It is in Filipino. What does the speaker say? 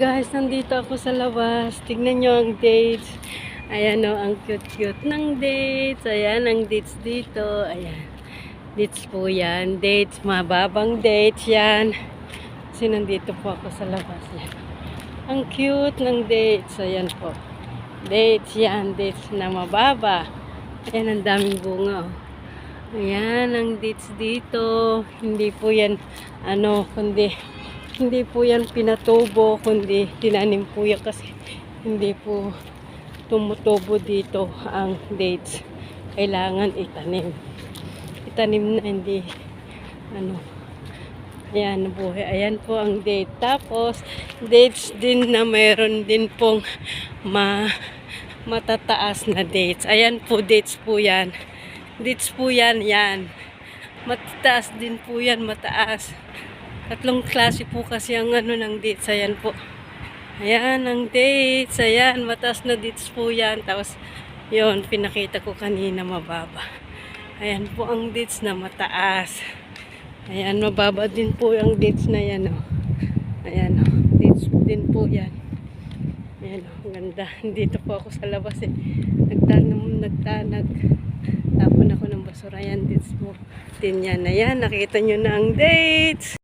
guys, nandito ako sa labas. Tignan nyo ang dates. Ayan o, ang cute-cute ng dates. Ayan, ang dates dito. Ayan. Dates po yan. Dates, mababang dates yan. Kasi nandito po ako sa labas. Yan. Ang cute ng dates. Ayan po. Dates yan. Dates na mababa. Ayan, ang daming bunga oh. Ayan, ang dates dito. Hindi po yan, ano, kundi, hindi po yan pinatubo, kundi tinanim po yan kasi hindi po tumutubo dito ang dates. Kailangan itanim. Itanim na hindi, ano, ayan, buhay. Ayan po ang date. Tapos, dates din na mayroon din pong ma, matataas na dates. Ayan po, dates po yan. Dates po yan, yan. Matataas din po yan, mataas. Tatlong klase po kasi ang ano ng dates. Ayan po. Ayan, ang dates. Ayan, mataas na dates po yan. Tapos, yon pinakita ko kanina mababa. Ayan po ang dates na mataas. Ayan, mababa din po ang dates na yan. Oh. Ayan, oh. dates din po yan. Ayan, oh, ganda. Dito po ako sa labas eh. Nagtanong, nagtanag. Tapon ako ng basura. Ayan, dates po. Din yan. Ayan, nakita nyo na ang dates.